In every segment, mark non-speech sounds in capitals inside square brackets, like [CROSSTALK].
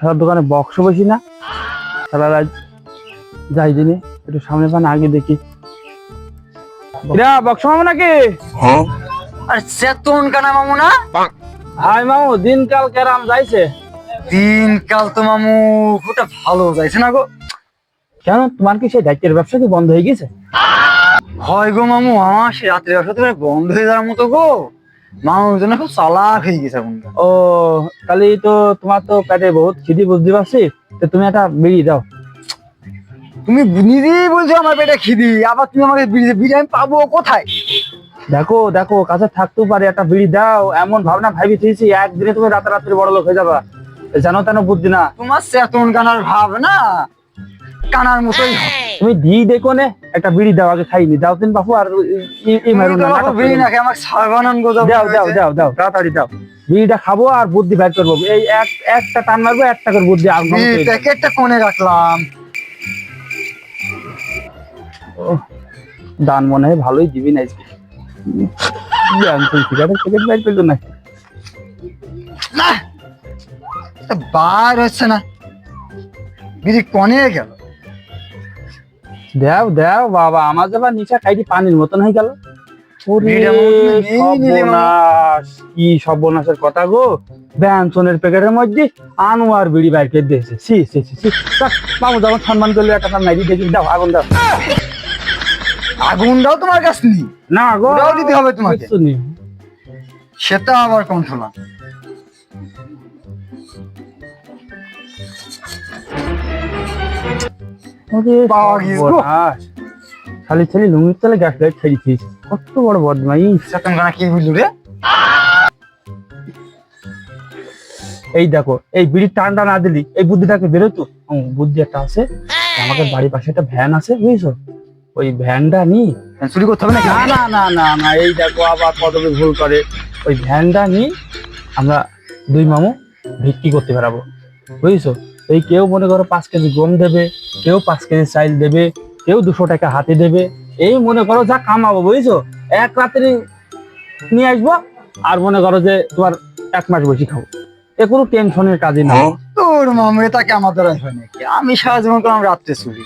খেলার দোকানে বক্স বসি না। খেলার আজ যাই দিনে একটু সামনে পান আগে দেখি। এরা বক্স মামু নাকি? আর চেতন কানা মামু না? হাই মামু দিনকাল কেরাম যাইছে। দিনকাল তো মামু ভালো যাইছে না গো। কেন তোমার কি সেই দায়িত্বের ব্যবসা কি বন্ধ হয়ে গেছে? হয় গো মামু আমার সে রাত্রে ব্যবসা তো বন্ধ হয়ে যাওয়ার মতো গো। খুব চালাক হয়ে গেছে এখন। ও তাহলে তো তোমার তো পেটে বহুত খিদি বুঝতে পারছি তো তুমি একটা বিড়ি দাও। তুমি নিজেই বলছো আমার পেটে খিদি আবার তুমি আমাকে বিড়ি বিড়ি আমি পাবো কোথায়? দেখো দেখো কাছে থাকতেও পারে একটা বিড়ি দাও এমন ভাবনা ভাবি থেকেছি একদিনে তুমি রাতারাত্রি বড় লোক হয়ে যাবা। জানো তেন বুদ্ধি না? তোমার চেতন কানার ভাব না কানার মতোই। তুমি দি দেখো নে একটা বিড়ি দাও আগে খাইনি দাও তিন বাপু আর না, বিড়ি না আমাকে দাও দাও দাও দাও তাড়াতাড়ি দাও। বিড়িটা খাব আর বুদ্ধি বাইর করব। এই এক একটা টান মারবো একটা করে বুদ্ধি আগুন প্যাকেটটা কোণে রাখলাম। দান মনে হয় ভালোই দিবি না আজকে। প্যাকেট বাইর করল না? না বার হচ্ছে না। বিড়ি কনে গেল। দেও দেও বাবা আমার যাবার নিচা খাইটি পানির মতন হয়ে গেল। কি সর্বনাশের কথা গো। ব্যঞ্জনের প্যাকেটের মধ্যে আনোয়ার বিড়ি বাইর করে দিয়েছে। সি সি সি সি মামু যখন সম্মান করলে একটা নাম নাইদি দেখি দাও আগুন দাও। আগুনটাও তোমার কাছে নেই না গো দিতে হবে তোমাকে। সেটা আবার কন্ট্রোল ওরে পাওয়া খালি খালি লুঙ্গির তলে গ্যাস লাইট খাইছিস কত বড় বদমাইশ। চেতন কানা কি বুঝলো রে? এই দেখো এই বিড়ির টানটা না দিলি এই বুদ্ধিটাকে বেরোতো বুদ্ধি একটা আছে। আমাদের বাড়ির পাশে একটা ভ্যান আছে বুঝছ? ওই ভ্যানটা নি। চুরি করতে হবে নাকি? না না না না না এই দেখো আবার কতবে ভুল করে। ওই ভ্যানটা নি আমরা দুই মামু বিক্রি করতে পারব বুঝছ? এই কেউ মনে করো পাঁচ কেজি গম দেবে কেউ পাঁচ কেজি চাইল দেবে কেউ দুশো টাকা হাতে দেবে এই মনে করো যা কামাবো বুঝছ? এক রাত্রি নিয়ে আসব আর মনে করো যে তোমার এক মাস বেশি খাব। এ কোনো টেনশনের কাজই না। তোর মামু এটাকে আমার দ্বারা হয় নাকি? আমি সারা জীবন করলাম রাত্রে চুরি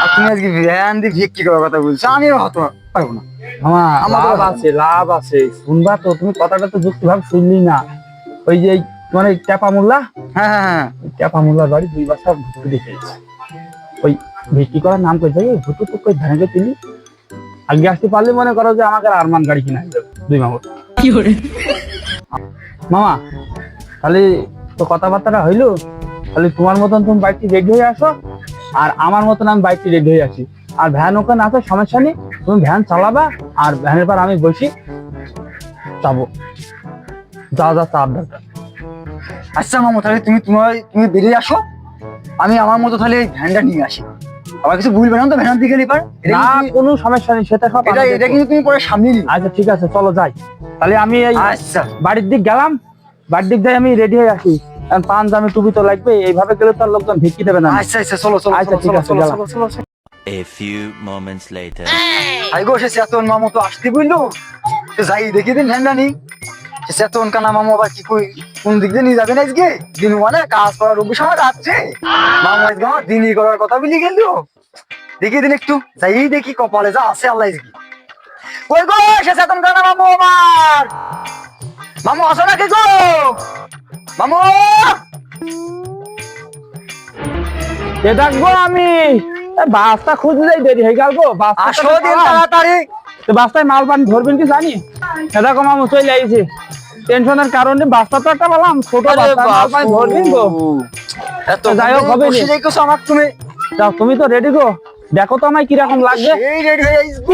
আর তুমি আজকে ভ্যান দিয়ে বিক্রি করার কথা বলছো আমি হতো পারব না। আমার আমার লাভ আছে লাভ আছে। শুনবা তো তুমি কথাটা তো যুক্তি ভাবে শুনলি না। ওই যে মানে ট্যাপা মোল্লা? হ্যাঁ হ্যাঁ হ্যাঁ। ট্যাপা মোল্লার বাড়ি দুই বাসা ভুট্টু দেখেছি ওই ভিত্তি করার নাম করে যাই ভুট্টু তো কই ধানকে তুলি আগে আসতে পারলে মনে করো যে আমাকে আর আরমান গাড়ি কিনা দুই মামুর মামা তাহলে তো কথাবার্তাটা হইল তাহলে তোমার মতন তুমি বাইকটি রেডি হয়ে আসো আর আমার মতন আমি বাইকটি রেডি হয়ে আসি। আর ভ্যান ওখানে আসো সমস্যা নেই তুমি ভ্যান চালাবা আর ভ্যানের পর আমি বসি যাব। যা যা চাপ দরকার। আচ্ছা মামু তাহলে তুমি তোমার তুমি বেরিয়ে আসো। আমি আমার মতো তাহলে এই ভ্যানটা নিয়ে আসি। আবার কিছু ভুলবে না তো ভ্যান দিকে নিপার না কোনো সমস্যা নেই সেটা সব এটা এটা কিন্তু তুমি পরে সামনে নিও। আচ্ছা ঠিক আছে চলো যাই। তাহলে আমি এই আচ্ছা। বাড়ির দিক গেলাম। বাড়ির দিক দিয়ে আমি রেডি হয়ে আসি। কারণ পাঞ্জাবি টুপি তো লাগবে। এইভাবে গেলে তো আর লোকজন ভিক্ষি দেবে না। আচ্ছা আচ্ছা চলো চলো আচ্ছা, ঠিক আছে, চলো। A few moments later. আই গো সে চেতন মামু তো আসতে বুঝলো তো যাই দেখি দিন ভ্যানটা নি সে চেতন কানা মামু আবার কি কই কোন দিক দিয়ে নিয়ে যাবেন আজকে? দিন মানে কাজ করার রবি সময় যাচ্ছে মামু আজকে আমার দিনই করার কথা বলি গেল। দেখি দিন একটু যাই দেখি কপালে যা আছে আল্লাহ আজকে। কই গো সে চেতন কানা মামু আমার? মামু আসো নাকি গো? মামু! এ ডাকবো আমি। বাসটা খুঁজলেই দেরি হয়ে গেল গো। আসো দিন তাড়াতাড়ি। তো বাসটায় মাল পানি ধরবেন কি জানি? এরকম মামু চলে আইছি। টেনশনের কারণে বাসটা তো একটা বললাম ছোট। ধরবেন গো। এত যাই হোক, হবে আমার তুমি। যাও তুমি তো রেডি গো। দেখো তো আমায় কীরকম লাগবে। এই রেডি হয়ে যাইস [LAUGHS]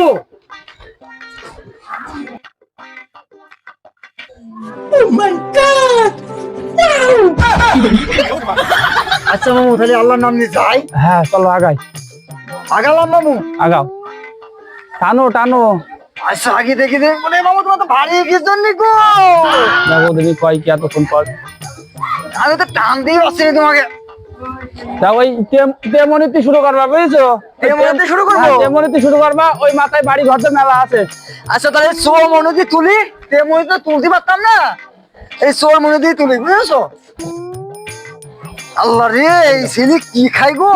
আচ্ছা মামু তাহলে আল্লাহর নাম নিয়ে যাই। হ্যাঁ চলো আগাই। আগালাম মামু। আগাও। টানো টানো। আচ্ছা আগে দেখি দে মানে মামু তোমার তো ভারী কি জন্য গো। দেখো দেখি কয় কি এতক্ষণ পর। আমি তো টান দিয়ে পাচ্ছি তোমাকে। তা ওই তেমনিতে শুরু করবা বুঝছ? তেমনিতে শুরু করব? হ্যাঁ, তেমনিতে শুরু করবা ওই মাথায় বাড়ি ঘর মেলা আছে। আচ্ছা তাহলে সোর মনে দিয়ে তুলি। তেমনি তো তুলতে পারতাম না। এই সোর মনে দিয়ে তুলি বুঝেছ? আল্লাহ রে এই ছেলে কি খাই গো?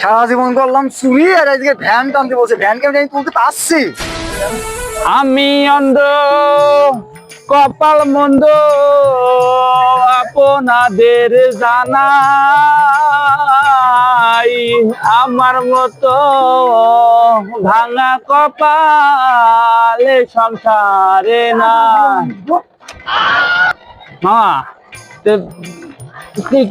সারা জীবন করলাম চুরি আর আজকে ভ্যান টানতে বসে। ভ্যান কেমন আমি তুলতে পারছি। আমি অন্ধ, কপাল মন্দ, আপনাদের জানাই আমার মতো ভাঙা কপালে সংসারে না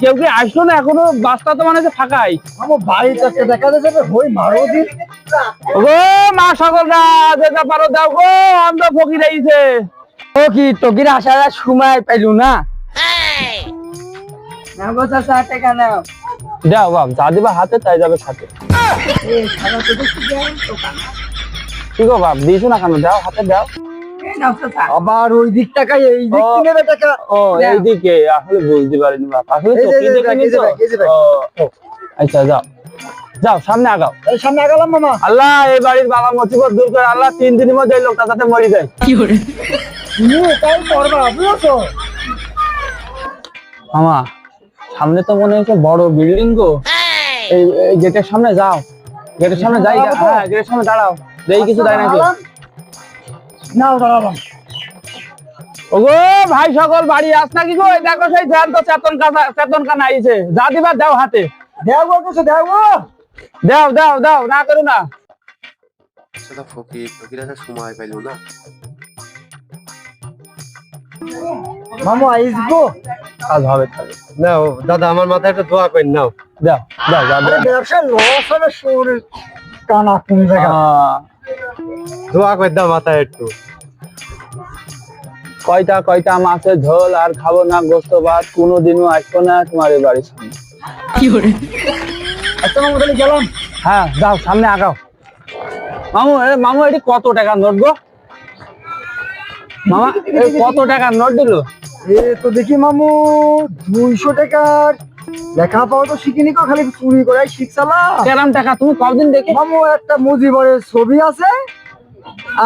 কেউ কি আসলো না? এখনও বাসটা তো মানে ফাঁকাই। আমার একটা দেখা যাচ্ছে হই মারো দিন গো মা সকলরা যেটা পারো দাও গো অন্ধ ফকির আইছে। ও কি তোকির আসার সময় পাইলু না? বাপ যা দিবা হাতে তাই যাবে সাথে কি গো বাপ দিয়েছ না কেন? দাও হাতে দাও। আবার ওই দিক টাকায় এই দিক। নেবে টাকা। ও এইদিকে আসলে বুঝতে পারিনি বাপ। আসলে আচ্ছা যাও। যাও সামনে আগাও। সামনে আগালাম মামা। আল্লাহ এই বাড়ির বাবা মুসিবত দূর করে আল্লাহ তিন দিনের মধ্যে এই লোকটা যাতে মরি যায়। তাই করবা বুঝছ? মামা সামনে তো মনে হচ্ছে বড় বিল্ডিং গো। এই গেটের সামনে যাও। গেটের সামনে যাই দাঁড়াবো হ্যাঁ গেটের সামনে দাঁড়াও। দেখি কিছু দেয় নাকি নাও দাঁড়ালাম। ওগো ভাই সকল বাড়ি আস নাকি গো দেখো সেই ধ্যান তো চেতন কানা চেতন কানা আইছে যা দিবা দাও হাতে। দেবো কিছু দেবো দাও দাও দাও না করো না। সেটা ফকির ফকির আসার সময় পাইল না। মামু আইসবো কাজ হবে তাহলে। নাও দাদা আমার মাথায় একটা দোয়া করেন নাও। দাও দাও দাও আরে ব্যবসা লস হবে শরীর কানা কোন জায়গা। দোয়া করে দাও মাথায় একটু। কয়টা কয়টা মাছের ঝোল আর খাব না গোস্ত ভাত কোনোদিনও আসব না তোমার বাড়ির সামনে। আচ্ছা মামু তাহলে গেলাম হ্যাঁ যাও সামনে আগাও। মামু মামু এটি কত নোট গো? মামা কত টাকার নোট দিল? এ তো দেখি মামু দুইশো টাকার। তো শিখিনি কো খালি চুরি করে শিখছালা। কেরাম টাকা তুমি কদিন দেখে মামু একটা মুজিবরের ছবি আছে।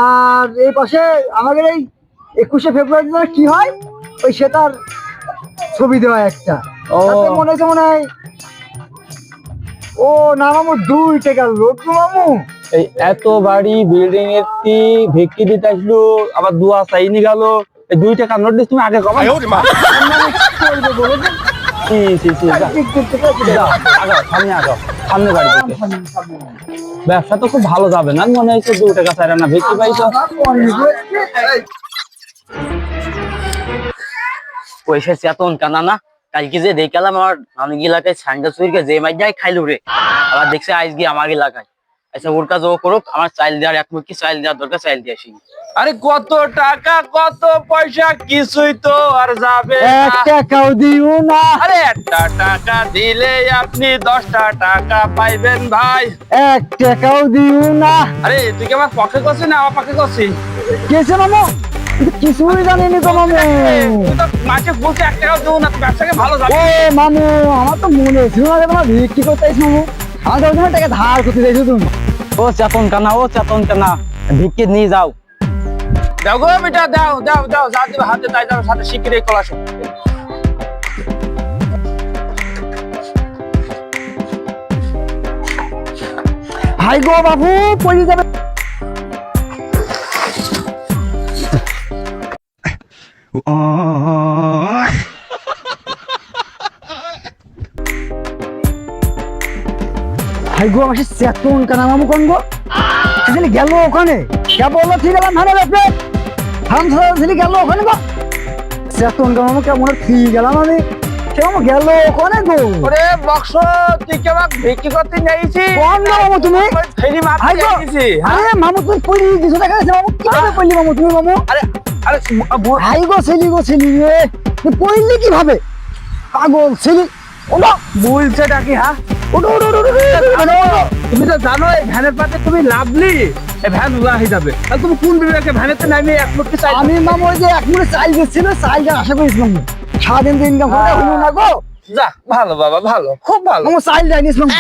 আর এই পাশে আমাদের এই একুশে ফেব্রুয়ারি কি হয় ওই সেটার ছবি দেওয়া একটা। মনে হচ্ছে মনে হয় ও না মামু দুই টাকার লোক মামু। এই এত বাড়ি বিল্ডিং এর টি ভিক্ষি দিতে আসলো আবার দুয়া চাইনি গেল। এই দুই টাকা নোট দিস তুমি আগে থেকে ব্যবসা তো খুব ভালো যাবে না মনে হচ্ছে দু টাকা চাই না ভিক্ষি পাইছো। পয়সা চেতন কানা না? কালকে যে দেখালাম আমার আমি এলাকায় সান্ডা চুরিকে যে মাই যাই খাইলো রে। আবার দেখছে গিয়ে আমার এলাকায়। আচ্ছা ওর কাজ ও করুক আমার চাইল দেওয়ার এক মুখি চাইল দেওয়ার দরকার চাইল দিয়ে আসি। আরে কত টাকা কত পয়সা কিছুই তো আর যাবে এক। টাকাও দিও না। আরে একটা টাকা দিলে আপনি দশটা টাকা পাইবেন ভাই। এক টাকাও দিও না। আরে তুই কি আমার পক্ষে করছিস না আমার পক্ষে করছিস? কেছে মামু কিছুই জানিনি তো মামু। মাকে বলছে এক টাকাও দেবো না ব্যবসাকে ভালো যাবে। ও মামু আমার তো মনে ছিল না তোমার বিক্রি করতে আইস মামু। আমার তো ওখানে টাকা ধার করতে চাইছো তুমি। ও চেতন কানা ও চেতন কানা। ভিক্ষে নিয়ে যাও। দাও গো বেটা দাও দাও দাও যা দিবে হাতে তাই যাবে সাথে শিখিরে কলাস হাই গো বাবু পড়ে যাবে। হাই গো আমার সে চেতন কানা মামু কোন গো। গেল ওখানে। কে বলল ঠিক গেলাম ব্যাপারে ছেলে গেল ওখানে গো। চেতন কানা মামু কেমন ঠিক গেলাম আমি। কেমন গেল ওখানে গো? ওরে বক্স তুই কি আমাকে বিক্রি করতে নিয়েছিস? কোন মামু তুমি? ফেরি মারতে গো আরে মামু তুমি পড়ি টাকা আছে মামু। কীভাবে পড়লি মামু তুমি মামু? আরে আরে ভাই গো ছেলি গো ছেলি রে। তুই পড়লি কীভাবে? পাগল ছেলি। ওটা বলছে নাকি হ্যাঁ? তুমি তো জানো এই ভ্যানের পাতে তুমি লাভলি। এই ভ্যান উলাহি হয়ে যাবে। আর তুমি কোন বিবেকে ভ্যানেতে নামিয়ে এক লোককে চাই আমি নাম ওই যে এক মুখে চাল না চাল যা আশা করিস মামু। সারাদিন ইনকাম করে হলো না গো। যা ভালো বাবা ভালো খুব ভালো। মামু চাল যাই নিস মামু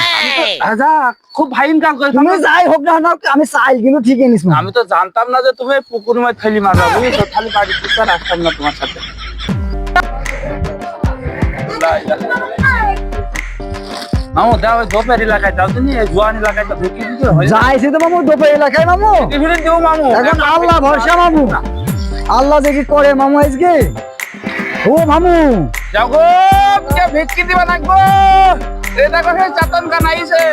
খুব ভাই ইনকাম করে তুমি যাই হোক না না আমি চাল কিন্তু ঠিকই নিস মামু আমি তো জানতাম না যে তুমি পুকুর মাছ ফেলি বুঝেছ? খালি বাড়ি না তোমার সাথে। মামু দাও দোপের এলাকায় যাও তুমি জোয়ান এলাকায় তো বিক্রি দিতে হয় যাইছি তো মামু দোপে এলাকায় মামু। টিফিন দিও মামু। এখন আল্লাহ ভরসা মামু। আল্লাহ দেখি করে মামু আজকে? ও মামু। যাও গো কে ভিক্ষি দিবা লাগবো? চাতন কান আইছে।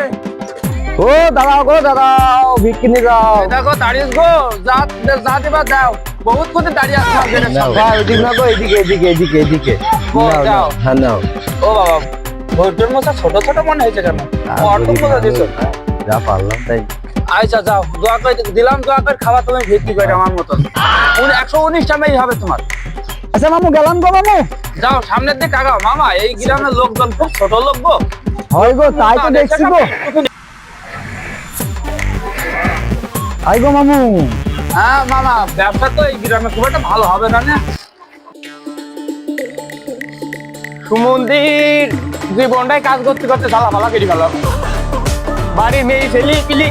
ও দাঁড়াও গো দাঁড়াও নিয়ে যাও। দেখো দাঁড়িয়ে গো যা যা দিবা দাও। বহুত কোতে দাঁড়িয়ে হ্যাঁ এদিকে না গো এদিকে এদিকে এদিকে এদিকে। যাও। হ্যাঁ নাও। ও বাবা ভোটের মতো ছোট ছোট মনে হয়েছে কেন? অর্থ মতো দিছো? যা পারলাম তাই। আচ্ছা যাও দোয়া করে দিলাম দোয়া করে খাওয়া তুমি ভিত্তি করে আমার মতন। একশো উনিশ টাকাই হবে তোমার। আচ্ছা মামু গেলাম গো মামু। যাও সামনের দিকে আগাও। মামা এই গ্রামের লোকজন খুব ছোট লোক গো। হয় গো তাই তো দেখছি গো। আই গো মামু। হ্যাঁ মামা ব্যবসা তো এই গ্রামে খুব একটা ভালো হবে না না? সুমন্দির জীবনটাই কাজ করতে করতে জ্বালা ভালো কেটে গেল। বাড়ি মেয়ে ছেলি পিলি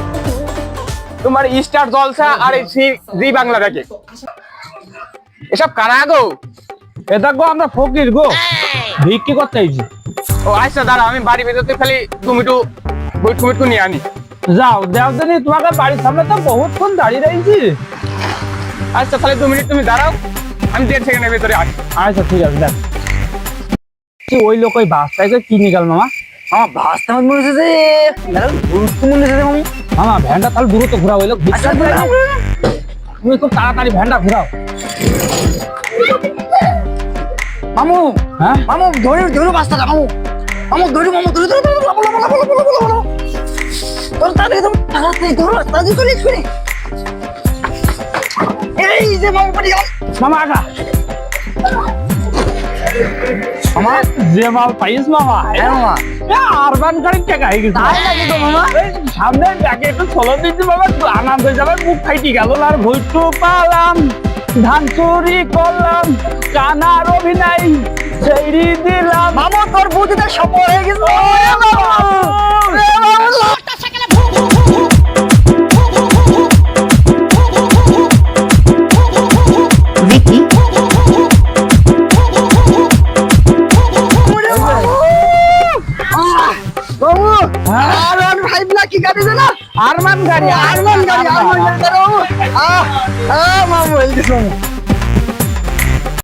তোমার স্টার জলসা আর এই জি বাংলা দেখে এসব কারা গো? এটা গো আমরা ফকির গো। ভিক্ষি করতে আইছি। ও আচ্ছা দাঁড়া আমি বাড়ি ভেতরতে খালি টুমিটু বই টুমিটু নিয়ে আনি। যাও দেও দিনি তোমাকে বাড়ির সামনে তো বহুতক্ষণ দাঁড়িয়ে রয়েছি আচ্ছা তাহলে দু মিনিট তুমি দাঁড়াও আমি দেড় সেকেন্ডের ভেতরে আসি। আচ্ছা ঠিক আছে দেখ। ওই লোক ওই বাসটাকে কিনে গেল মামা? আমার ভাস্তা মনে হচ্ছে গুরুত্ব মনে হচ্ছে মামু। মামা ভ্যানটা তাহলে দ্রুত ঘোরাও ওই লোক আচ্ছা তুমি খুব তাড়াতাড়ি ভ্যানটা ঘোরাও। মামু হ্যাঁ? মামু ধরে ধরে বাস্তাটা মামু। মামু ধরে মামু ধরে ধরে ধরে বলো বলো বলো বলো বলো বলো তোর তাড়াতাড়ি ধরো তাড়াতাড়ি ধরো তাড়াতাড়ি চলে শুনে এই যে মামু পড়ে গেল। মামা আগা মামা? যে মাল পাইস মামা হ্যাঁ মামা। আরবান গাড়ির টাকা হয়ে গেছে। তাই নাকি গো মামা? সামনে ব্যাগে একটু চলো দিচ্ছি বাবা আনন্দ হয়ে যাবে মুখ খাইটি গেল আর ভুইটু পালাম। ধান চুরি করলাম কানার অভিনয় ছেড়ি দিলাম। আমার তোর বুঝতে সফল হয়ে গেছে। গাড়ি আরমান গাড়ি আরমান গাড়ি মামু আহ আহ মামু এই যে মামু